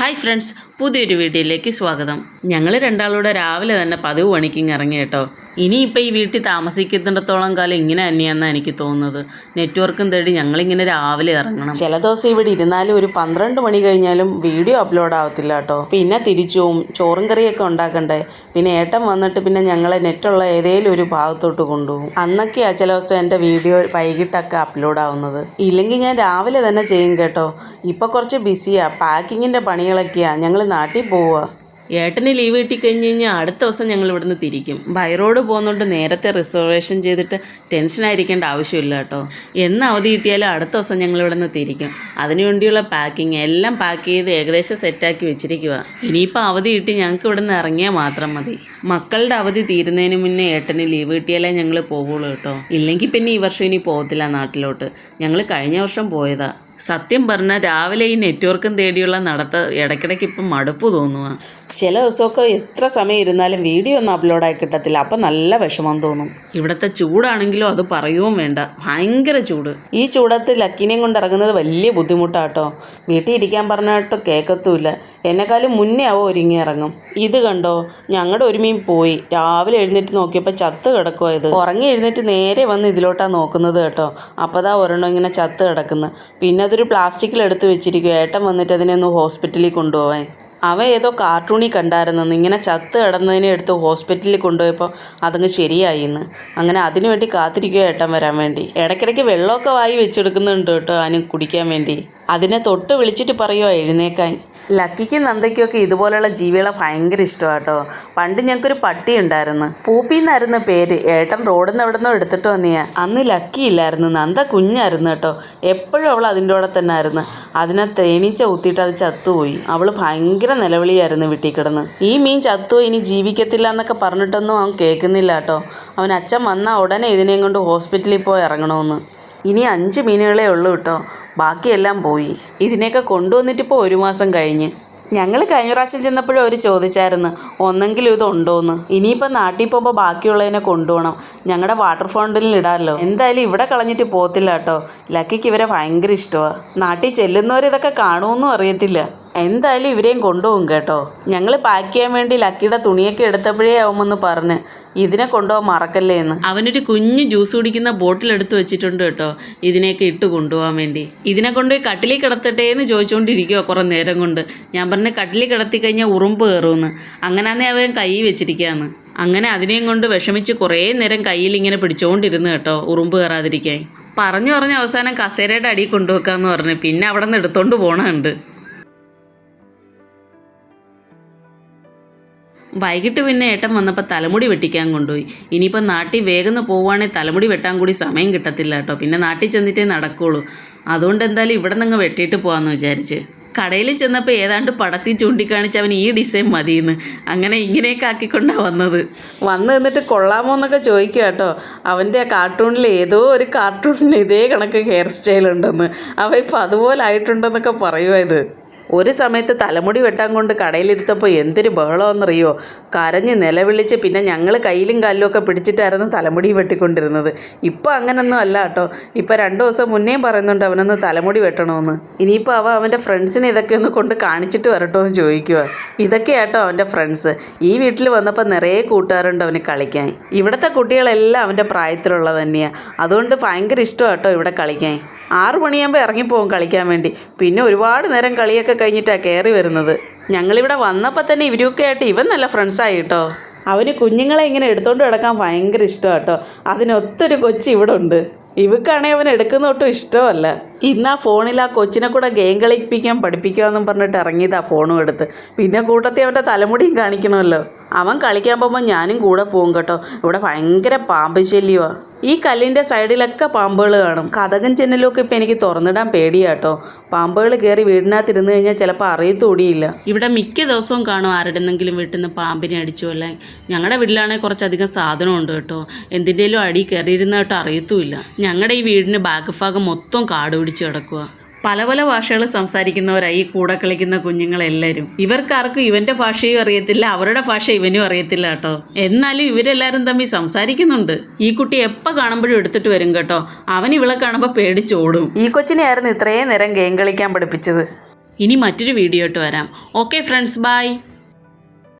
Hi friends പുതിയൊരു വീഡിയോയിലേക്ക് സ്വാഗതം. ഞങ്ങൾ രണ്ടാളൂടെ രാവിലെ തന്നെ പതിവ് പണിക്കിങ് ഇറങ്ങി കേട്ടോ ഇനിയിപ്പോൾ ഈ വീട്ടിൽ താമസിക്കുന്നിടത്തോളം കാലം ഇങ്ങനെ തന്നെയാണെന്നാണ് എനിക്ക് തോന്നുന്നത്. നെറ്റ്വർക്കും തേടി ഞങ്ങളിങ്ങനെ രാവിലെ ഇറങ്ങണം. ചില ദിവസം ഇവിടെ ഇരുന്നാലും ഒരു പന്ത്രണ്ട് മണി കഴിഞ്ഞാലും വീഡിയോ അപ്ലോഡ് ആവത്തില്ല കേട്ടോ. പിന്നെ തിരിച്ചു ചോറും കറിയൊക്കെ ഉണ്ടാക്കണ്ടേ? പിന്നെ ഏട്ടൻ വന്നിട്ട് പിന്നെ ഞങ്ങളെ നെറ്റുള്ള ഏതേലും ഒരു ഭാഗത്തോട്ട് കൊണ്ടുപോകും. അന്നൊക്കെയാ ചില ദിവസം എന്റെ വീഡിയോ വൈകിട്ടൊക്കെ അപ്ലോഡ് ആവുന്നത്. ഇല്ലെങ്കിൽ ഞാൻ രാവിലെ തന്നെ ചെയ്യും കേട്ടോ. ഇപ്പോൾ കുറച്ച് ബിസിയാണ് പാക്കിങ്ങിന്റെ പണികളൊക്കെയാണ് ഞങ്ങൾ നാട്ടിൽ പോവുക ഏട്ടന് ലീവ് കിട്ടിക്കഴിഞ്ഞ് കഴിഞ്ഞാൽ അടുത്ത ദിവസം ഞങ്ങൾ ഇവിടുന്ന് തിരിക്കും. ബൈ റോഡ് പോകുന്നതുകൊണ്ട് നേരത്തെ റിസർവേഷൻ ചെയ്തിട്ട് ടെൻഷൻ ആയിരിക്കേണ്ട ആവശ്യമില്ല കേട്ടോ. എന്ന് അവധി കിട്ടിയാലും അടുത്ത ദിവസം ഞങ്ങൾ ഇവിടുന്ന് തിരിക്കും. അതിനുവേണ്ടിയുള്ള പാക്കിങ് എല്ലാം പാക്ക് ചെയ്ത് ഏകദേശം സെറ്റാക്കി വെച്ചിരിക്കുക ഇനിയിപ്പോൾ അവധി കിട്ടി ഞങ്ങൾക്ക് ഇവിടുന്ന് ഇറങ്ങിയാൽ മാത്രം മതി. മക്കളുടെ അവധി തീരുന്നതിന് മുന്നേ ഏട്ടന് ലീവ് കിട്ടിയാലേ ഞങ്ങൾ പോകുള്ളൂ കേട്ടോ. ഇല്ലെങ്കിൽ പിന്നെ ഈ വർഷം ഇനി പോകത്തില്ല നാട്ടിലോട്ട്. ഞങ്ങൾ കഴിഞ്ഞ വർഷം പോയതാണ് സത്യം പറഞ്ഞാൽ രാവിലെ ഈ നെറ്റ്വർക്കും തേടിയുള്ള നടത്ത ഇടയ്ക്കിടയ്ക്ക് ഇപ്പം മടുപ്പ് തോന്നുക ചില ദിവസമൊക്കെ എത്ര സമയം ഇരുന്നാലും വീഡിയോ ഒന്നും അപ്ലോഡായി കിട്ടത്തില്ല. അപ്പം നല്ല വിഷമം തോന്നും. ഇവിടുത്തെ ചൂടാണെങ്കിലും അത് പറയുകയും വേണ്ട. ഭയങ്കര ചൂട്. ഈ ചൂടത്ത് ലക്കിനെയും കൊണ്ട് ഇറങ്ങുന്നത് വലിയ ബുദ്ധിമുട്ടാട്ടോ. വീട്ടിൽ ഇരിക്കാൻ പറഞ്ഞിട്ട് കേൾക്കത്തുമില്ല എന്നെക്കാളും മുന്നേ ആവോ ഒരുങ്ങി ഇറങ്ങും. ഇത് കണ്ടോ? ഞങ്ങളുടെ ഒരുമയും പോയി. രാവിലെ എഴുന്നേറ്റ് നോക്കിയപ്പോൾ ചത്ത് കിടക്കുമോ ഇത്. ഉറങ്ങി എഴുന്നേറ്റ് നേരെ വന്ന് ഇതിലോട്ടാണ് നോക്കുന്നത് കേട്ടോ. അപ്പോൾ അതാ ഒരെണ്ണം ഇങ്ങനെ ചത്ത് കിടക്കുന്നത് പിന്നെ അതൊരു പ്ലാസ്റ്റിക്കിൽ എടുത്ത് വെച്ചിരിക്കും ഏട്ടൻ വന്നിട്ട് അതിനെ ഒന്ന് ഹോസ്പിറ്റലിൽ കൊണ്ടുപോവാൻ. അവ ഏതോ കാർട്ടൂണിൽ കണ്ടായിരുന്നെന്ന് ഇങ്ങനെ ചത്ത് കിടന്നതിനെ എടുത്ത് ഹോസ്പിറ്റലിൽ കൊണ്ടുപോയപ്പോൾ അതങ്ങ് ശരിയായി എന്ന് അങ്ങനെ അതിനു വേണ്ടി കാത്തിരിക്കുക ഏട്ടൻ വരാൻ വേണ്ടി. ഇടയ്ക്കിടയ്ക്ക് വെള്ളമൊക്കെ വായി വെച്ചെടുക്കുന്നുണ്ട് കേട്ടോ അതിന് കുടിക്കാൻ വേണ്ടി. അതിനെ തൊട്ട് വിളിച്ചിട്ട് പറയുമോ എഴുന്നേക്കാൻ? ലക്കിക്കും നന്ദയ്ക്കും ഒക്കെ ഇതുപോലെയുള്ള ജീവികളെ ഭയങ്കര ഇഷ്ടമാട്ടോ. പണ്ട് ഞങ്ങൾക്കൊരു പട്ടി ഉണ്ടായിരുന്നു. പൂപ്പി എന്നായിരുന്നു പേര്. ഏട്ടൻ റോഡിൽ നിന്ന് എവിടെ നിന്നോ എടുത്തിട്ട് വന്നിയാ. അന്ന് ലക്കി ഇല്ലായിരുന്നു. നന്ദ കുഞ്ഞായിരുന്നു കേട്ടോ. എപ്പോഴും അവൾ അതിന്റെ കൂടെ തന്നെ ആയിരുന്നു. അതിനെ തേനീച്ച കുത്തിയിട്ട് അത് ചത്തുപോയി. അവൾ ഭയങ്കര നിലവിളിയായിരുന്നു വീട്ടിൽ കിടന്ന്. ഈ മീൻ ചത്തുപോയി ഇനി ജീവിക്കത്തില്ല എന്നൊക്കെ പറഞ്ഞിട്ടൊന്നും അവൻ കേൾക്കുന്നില്ല കേട്ടോ. അവൻ അച്ഛൻ വന്നാൽ ഉടനെ ഇതിനെയും കൊണ്ട് ഹോസ്പിറ്റലിൽ പോയി ഇറങ്ങണമെന്ന്. ഇനി അഞ്ച് മീനുകളേ ഉള്ളൂ കേട്ടോ. ബാക്കിയെല്ലാം പോയി. ഇതിനെയൊക്കെ കൊണ്ടുവന്നിട്ടിപ്പോൾ ഒരു മാസം കഴിഞ്ഞ്. ഞങ്ങൾ കഴിഞ്ഞ പ്രാവശ്യം ചെന്നപ്പോഴും അവർ ചോദിച്ചായിരുന്നു ഒന്നെങ്കിലും ഇത് ഉണ്ടോയെന്ന് ഇനിയിപ്പോൾ നാട്ടിൽ പോകുമ്പോൾ ബാക്കിയുള്ളതിനെ കൊണ്ടുപോകണം ഞങ്ങളുടെ വാട്ടർ ഫൗണ്ടനിൽ ഇടാമല്ലോ എന്തായാലും ഇവിടെ കളഞ്ഞിട്ട് പോകത്തില്ല കേട്ടോ. ലക്കിക്ക് ഇവരെ ഭയങ്കര ഇഷ്ടമാണ് നാട്ടിൽ ചെല്ലുന്നവർ ഇതൊക്കെ കാണുമെന്നും അറിയത്തില്ല. എന്തായാലും ഇവരെയും കൊണ്ടുപോകും കേട്ടോ. ഞങ്ങൾ പാക്ക് ചെയ്യാൻ വേണ്ടി ലക്കിയുടെ തുണിയൊക്കെ എടുത്തപ്പോഴേ ആവുമെന്ന് പറഞ്ഞ്. ഇതിനെ കൊണ്ടുപോകാൻ മറക്കല്ലേ എന്ന്. അവനൊരു കുഞ്ഞു ജ്യൂസ് കുടിക്കുന്ന ബോട്ടിൽ എടുത്ത് വെച്ചിട്ടുണ്ട് കേട്ടോ. ഇതിനെയൊക്കെ ഇട്ട് കൊണ്ടുപോകാൻ വേണ്ടി. ഇതിനെ കൊണ്ടുപോയി കട്ടിലിൽ കിടത്തട്ടെ എന്ന് ചോദിച്ചുകൊണ്ടിരിക്കുക കുറേ നേരം കൊണ്ട്. ഞാൻ പറഞ്ഞ് കട്ടിലിൽ കിടത്തി കഴിഞ്ഞാൽ ഉറുമ്പ് കയറുമെന്ന് അങ്ങനെയാന്നേ അവൻ കൈ വെച്ചിരിക്കുകയാണ് അങ്ങനെ അതിനെയും കൊണ്ട് വിഷമിച്ച് കുറേ നേരം കയ്യിൽ ഇങ്ങനെ പിടിച്ചുകൊണ്ടിരുന്നു കേട്ടോ ഉറുമ്പ് കയറാതിരിക്കാൻ പറഞ്ഞു പറഞ്ഞ് അവസാനം കസേരയുടെ അടിയിൽ കൊണ്ടുവെക്കാന്ന് പറഞ്ഞു. പിന്നെ അവിടെ നിന്ന് എടുത്തോണ്ട് പോണുണ്ട്. വൈകിട്ട് പിന്നെ ഏട്ടൻ വന്നപ്പോൾ തലമുടി വെട്ടിക്കാൻ കൊണ്ടുപോയി. ഇനിയിപ്പോൾ നാട്ടിൽ വേഗം പോവുകയാണെങ്കിൽ തലമുടി വെട്ടാൻ കൂടി സമയം കിട്ടത്തില്ല കേട്ടോ. പിന്നെ നാട്ടിൽ ചെന്നിട്ടേ നടക്കുകയുള്ളൂ അതുകൊണ്ട് എന്തായാലും ഇവിടെ നിന്ന് വെട്ടിയിട്ട് പോകാമെന്ന് വിചാരിച്ച്. കടയിൽ ചെന്നപ്പോൾ ഏതാണ്ട് പടത്തിൽ ചൂണ്ടിക്കാണിച്ച് അവൻ ഈ ഡിസൈൻ മതിയെന്ന്. അങ്ങനെ ഇങ്ങനെയൊക്കെ ആക്കിക്കൊണ്ടാണ് വന്നത്. വന്ന് നിന്നിട്ട് കൊള്ളാമോ എന്നൊക്കെ ചോദിക്കുക കേട്ടോ. അവന്റെ ആ കാർട്ടൂണിൽ ഏതോ ഒരു കാർട്ടൂണിൽ ഇതേ കണക്ക് ഹെയർ സ്റ്റൈൽ ഉണ്ടെന്ന്. അവ ഇപ്പം അതുപോലെ ആയിട്ടുണ്ടെന്നൊക്കെ പറയുക ഇത്. ഒരു സമയത്ത് തലമുടി വെട്ടാൻ കൊണ്ട് കടയിലിരുത്തപ്പോൾ എന്തൊരു ബഹളമെന്നറിയോ കരഞ്ഞ് നിലവിളിച്ച് പിന്നെ ഞങ്ങൾ കയ്യിലും കാലിലും ഒക്കെ പിടിച്ചിട്ടായിരുന്നു തലമുടി വെട്ടിക്കൊണ്ടിരുന്നത്. ഇപ്പോൾ അങ്ങനൊന്നും അല്ല കേട്ടോ. ഇപ്പോൾ രണ്ട് ദിവസം മുന്നേയും പറയുന്നുണ്ട് അവനൊന്ന് തലമുടി വെട്ടണമെന്ന് ഇനിയിപ്പോൾ അവ അവന്റെ ഫ്രണ്ട്സിനെ ഇതൊക്കെ ഒന്ന് കൊണ്ട് കാണിച്ചിട്ട് വരട്ടോ എന്ന് ചോദിക്കുക ഇതൊക്കെയാട്ടോ അവന്റെ ഫ്രണ്ട്സ്. ഈ വീട്ടിൽ വന്നപ്പോൾ നിറയെ കൂട്ടുകാരുണ്ട് അവന് കളിക്കാൻ. ഇവിടുത്തെ കുട്ടികളെല്ലാം അവന്റെ പ്രായത്തിലുള്ളത് തന്നെയാണ് അതുകൊണ്ട് ഭയങ്കര ഇഷ്ടമാണ് കേട്ടോ ഇവിടെ കളിക്കാൻ. ആറു മണിയാകുമ്പോൾ ഇറങ്ങിപ്പോവും കളിക്കാൻ വേണ്ടി. പിന്നെ ഒരുപാട് നേരം കളിയൊക്കെ കഴിഞ്ഞിട്ടാണ് കയറി വരുന്നത്. ഞങ്ങളിവിടെ വന്നപ്പോൾ തന്നെ ഇവരൊക്കെ ആയിട്ട് ഇവൻ നല്ല ഫ്രണ്ട്സായി കേട്ടോ അവന് കുഞ്ഞുങ്ങളെ ഇങ്ങനെ എടുത്തോണ്ട് കിടക്കാൻ ഭയങ്കര ഇഷ്ടമാണ് കേട്ടോ അതിനൊത്തൊരു കൊച്ചു ഇവിടെ ഉണ്ട്. ഇവക്കാണെങ്കിൽ അവൻ എടുക്കുന്ന ഒട്ടും ഇഷ്ടമല്ല. ഇന്ന് ആ ഫോണിൽ ആ കൊച്ചിനെ കൂടെ ഗെയിം കളിപ്പിക്കാൻ പഠിപ്പിക്കാമെന്നും പറഞ്ഞിട്ട് ഇറങ്ങിയതാ ഫോണും എടുത്ത്. പിന്നെ കൂട്ടത്തിൽ അവന്റെ തലമുടിയും കാണിക്കണമല്ലോ. അവൻ കളിക്കാൻ പോകുമ്പോൾ ഞാനും കൂടെ പോകും കേട്ടോ. ഇവിടെ ഭയങ്കര പാമ്പ് ശല്യമാണ് ഈ കല്ലിന്റെ സൈഡിലൊക്കെ പാമ്പുകൾ കാണും. കഥകൻ ചെന്നലൊക്കെ ഇപ്പം എനിക്ക് തുറന്നിടാൻ പേടിയാട്ടോ. പാമ്പുകൾ കയറി വീടിനകത്ത് ഇരുന്ന് കഴിഞ്ഞാൽ ചിലപ്പോൾ അറിയത്തൂടിയില്ല. ഇവിടെ മിക്ക ദിവസവും കാണും ആരുടെന്നെങ്കിലും വീട്ടിൽ നിന്ന് പാമ്പിനെ അടിച്ചു അല്ലേ? ഞങ്ങളുടെ വീട്ടിലാണെങ്കിൽ കുറച്ചധികം സാധനമുണ്ട് കേട്ടോ. എന്തിന്റെയും അടി കയറിയിരുന്ന കേട്ടോ അറിയത്തുമില്ല. ഞങ്ങളുടെ ഈ വീടിന്റെ ബാക്ക് ഭാഗം മൊത്തം കാട് പിടിച്ച് കിടക്കുക പല പല ഭാഷകൾ സംസാരിക്കുന്നവരായി ഈ കൂടെ കളിക്കുന്ന കുഞ്ഞുങ്ങളെല്ലാവരും ഇവർക്കാർക്കും ഇവന്റെ ഭാഷയും അറിയത്തില്ല അവരുടെ ഭാഷ ഇവനും അറിയത്തില്ല കേട്ടോ. എന്നാലും ഇവരെല്ലാവരും തമ്മിൽ സംസാരിക്കുന്നുണ്ട്. ഈ കുട്ടി എപ്പോൾ കാണുമ്പോഴും എടുത്തിട്ട് വരും കേട്ടോ. അവൻ ഇവളെ കാണുമ്പോൾ പേടിച്ചോടും. ഈ കൊച്ചിനെയായിരുന്നു ഇത്രയും നേരം ഗെയിം കളിക്കാൻ പഠിപ്പിച്ചത്. ഇനി മറ്റൊരു വീഡിയോ ആയിട്ട് വരാം. Okay friends bye.